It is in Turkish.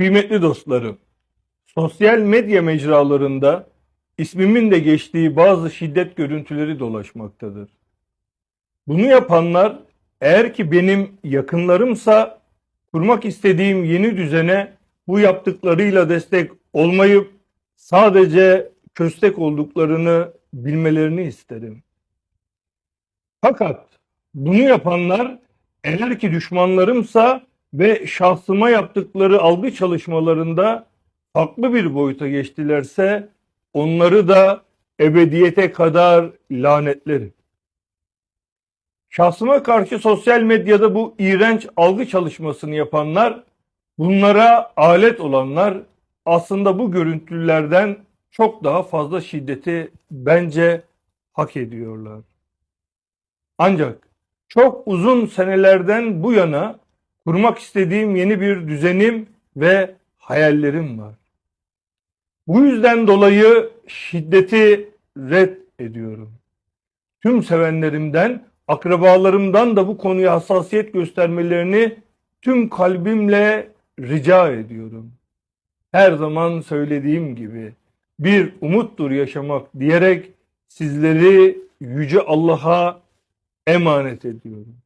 Kıymetli dostlarım, sosyal medya mecralarında ismimin de geçtiği bazı şiddet görüntüleri dolaşmaktadır. Bunu yapanlar eğer ki benim yakınlarımsa kurmak istediğim yeni düzene bu yaptıklarıyla destek olmayıp sadece köstek olduklarını bilmelerini isterim. Fakat bunu yapanlar eğer ki düşmanlarımsa ve şahsıma yaptıkları algı çalışmalarında farklı bir boyuta geçtilerse onları da ebediyete kadar lanetlerim. Şahsıma karşı sosyal medyada bu iğrenç algı çalışmasını yapanlar, bunlara alet olanlar aslında bu görüntülerden çok daha fazla şiddeti bence hak ediyorlar. Ancak çok uzun senelerden bu yana kurmak istediğim yeni bir düzenim ve hayallerim var. Bu yüzden dolayı şiddeti red ediyorum. Tüm sevenlerimden, akrabalarımdan da bu konuya hassasiyet göstermelerini tüm kalbimle rica ediyorum. Her zaman söylediğim gibi bir umuttur yaşamak diyerek sizleri yüce Allah'a emanet ediyorum.